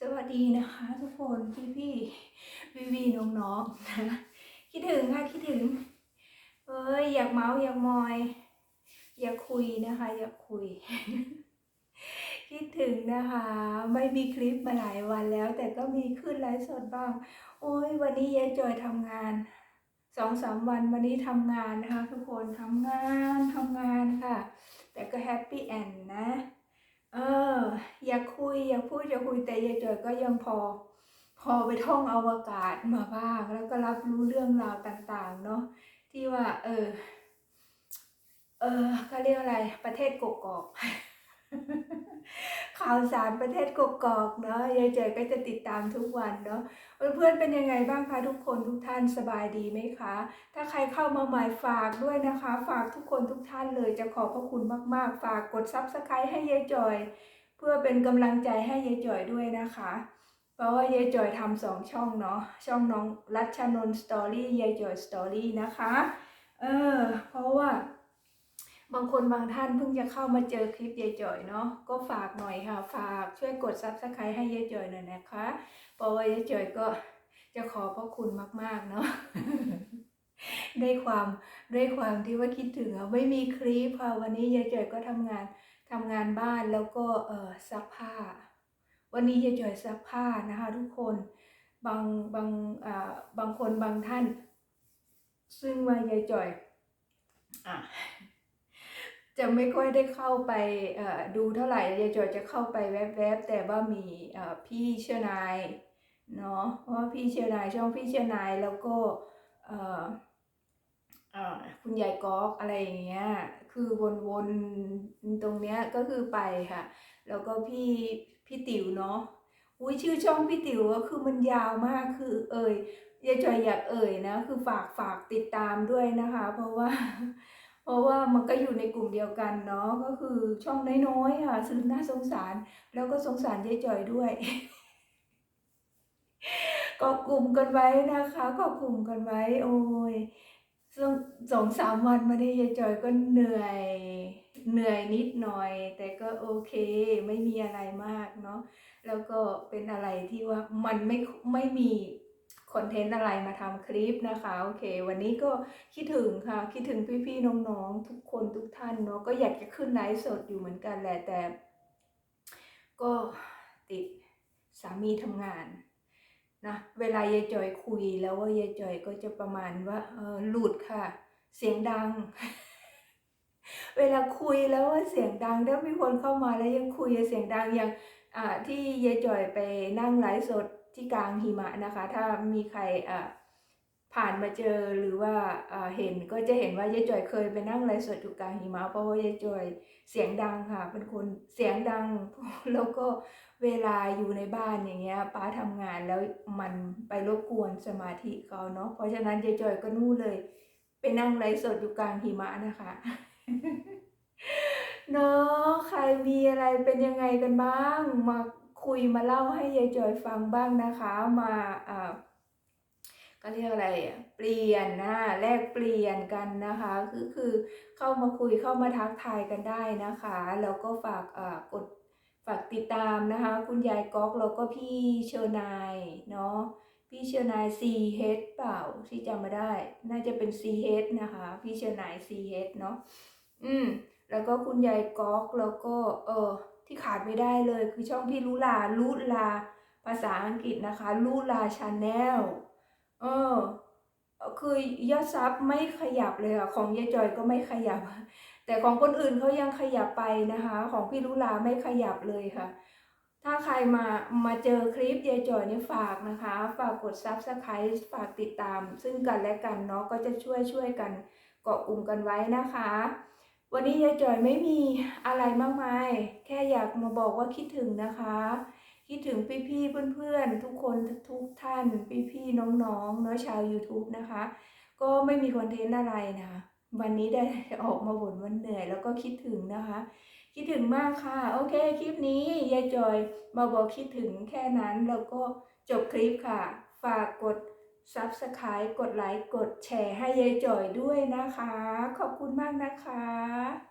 สวัสดีนะคะ ทุกคนพี่พี่พี่พี่น้องๆนะคิดถึงค่ะคิดถึง เอ้ยอยากเมาอยากมอย อยากคุยนะคะ อยากคุย คิดถึงนะคะ ไม่มีคลิปมาหลายวันแล้ว แต่ก็มีขึ้นไลฟ์สดบ้าง โอ้ยวันนี้ยายจอยทำงานสองสามวันวันนี้ทำงานนะคะ ทุกคนทำงานทำงานค่ะ แต่ก็แฮปปี้แอนนะ เออ อยากคุย อยากพูดอยากคุยแต่ยายจอยก็ยังพอ พอไปท่องอวกาศมาบ้าง แล้วก็รับรู้เรื่องราวต่างๆ เนาะที่ว่า เออ เออเขาเรียกอะไร ประเทศกกอก ข่าวสารประเทศกกอกเนาะยายเจยก็จะติดตามทุกวันเนาะเพื่อนๆเป็นยังไงบ้างคะทุกคนทุกท่านสบายดีไหมคะ ถ้าใครเข้ามาใหม่ฝากด้วยนะคะ ฝากทุกคนทุกท่านเลยจะขอบพระคุณมากๆ ฝากกดซับสไครต์ให้ยายจอย เพื่อเป็นกำลังใจให้ยายจอยด้วยนะคะ เพราะว่ายายจอยทำสองช่องเนาะช่องน้องรัชนนท์สตอรี่ยายจอยสตอรี่นะคะเออเพราะว่า บางคนบางท่านเพิ่งจะเข้ามาเจอคลิปยายจ่อยเนาะก็ฝากหน่อยค่ะ ฝากช่วยกดซับสไครต์ให้ยายจ่อยหน่อยนะคะเพราะว่ายายจ่อยก็จะขอพระคุณมาก ๆ เนาะด้วยความด้วยความที่ว่าคิดถึงอะไม่มีคลิปค่ะวันนี้ยายจ่อยก็ทำงานทำงานบ้านแล้วก็เออซักผ้า วันนี้ยายจ่อยซักผ้านะคะ ทุกคนบางบางอ่าบางคนบางท่าน ซึ่งว่ายายจ่อยอะ จะไม่ค่อยได้เข้าไปดูเท่าไหร่ยายจอยจะเข้าไปแวบๆแต่ว่ามีพี่เชื่อนายเนาะเพราะพี่เชื่อนายช่องพี่เชื่อนายแล้วก็คุณยายก๊อกอะไรอย่างเงี้ยคือวนๆตรงเนี้ยก็คือไปค่ะ แล้วก็พี่พี่ติ๋วเนาะอุ้ยชื่อช่องพี่ติ๋วก็คือมันยาวมากคือเอ่ยยายจอยอยากเอ่ยนะคือฝากฝากติดตามด้วยนะคะ เพราะว่า เพราะว่ามันก็อยู่ในกลุ่มเดียวกันเนาะก็คือช่องน้อยๆค่ะซึ่งน่าสงสาร แล้วก็สงสารยายจอยด้วยก็กลุ่มกันไว้นะคะก็กลุ่มกันไว้ โอ้ยสองสองสามวันมาได้ยายจอยก็เหนื่อยเหนื่อยนิดหน่อย แต่ก็โอเคไม่มีอะไรมากเนาะแล้วก็เป็นอะไรที่ว่ามันไม่ไม่มี คอนเทนต์อะไรมาทำคลิปนะคะโอเค วันนี้ก็คิดถึงค่ะ คิดถึงพี่ๆน้องๆ ทุกคนทุกท่านเนาะก็อยากจะขึ้นไลฟ์สดอยู่เหมือนกันแหละแต่ ก็ติดสามีทำงานนะเวลายายจอยคุยแล้วว่ายายจอยก็จะประมาณว่าเออหลุดค่ะ เสียงดัง เวลาคุยแล้วว่าเสียงดังถ้ามีคนเข้ามาแล้วยังคุยเสียงดังอย่างอ่าที่ยายจอยไปนั่งไลฟ์สด ที่กลางหิมะนะคะ ถ้ามีใครผ่านมาเจอหรือว่าเห็นก็จะเห็นว่ายายจอยเคยไปนั่งไลฟ์สดอยู่กลางหิมะเพราะว่ายายจอยเสียงดังค่ะ เป็นคนเสียงดังแล้วก็เวลาอยู่ในบ้านอย่างเงี้ยป้าทำงานแล้วมันไปรบกวนสมาธิเขาเนาะเพราะฉะนั้นยายจอยก็นู่นเลย ไปนั่งไลฟ์สดอยู่กลางหิมะนะคะเนาะใครมีอะไรเป็นยังไงกันบ้างมา คุยมาเล่าให้ยายจอยฟังบ้างนะคะมาอ่าก็เรียกอะไรเปลี่ยนนะแลกเปลี่ยนกันนะคะคือคือเข้ามาคุยเข้ามาทักทายกันได้นะคะแล้วก็ฝากอ่ากดฝากติดตามนะคะ คุณยายก๊อกแล้วก็พี่เชอร์นายเนาะพี่เชอร์นาย C H เปล่าที่จำม่ได้ น่าจะเป็น C H นะคะ พี่เชอร์นาย C H เนาะอืมแล้วก็คุณยายก๊อกแล้วก็เออ ที่ขาดไม่ได้เลยคือช่องพี่ลุลาลุลา ภาษาอังกฤษนะคะลุลาชาแนลเออคือยอดซับไม่ขยับเลยค่ะของยายจอยก็ไม่ขยับ แต่ของคนอื่นเขายังขยับไปนะคะ ของพี่ลุลาไม่ขยับเลยค่ะ ถ้าใครมามาเจอคลิปยายจอยนี่ฝากนะคะ ฝากกดซับสไครต์ฝากติดตาม ซึ่งกันและกันเนาะก็จะช่วยช่วยกันเกาะกลุ่มกันไว้นะคะ วันนี้ยายจอยไม่มีอะไรมากมาย แค่อยากมาบอกว่าคิดถึงนะคะ คิดถึงพี่ๆเพื่อนๆ ทุกคนทุกท่านพี่ๆน้องๆเนาะชาว YouTube นะคะ ก็ไม่มีคอนเทนต์อะไรนะคะวันนี้ได้ออกมาบ่นวันเหนื่อยแล้วก็คิดถึงนะคะ คิดถึงมากค่ะ โอเคคลิปนี้ยายจอยมาบอกคิดถึงแค่นั้นแล้วก็จบคลิปค่ะ ฝากกด ซับสไครต์กดไลค์ กดแชร์ให้ยายจอยด้วยนะคะ ขอบคุณมากนะคะ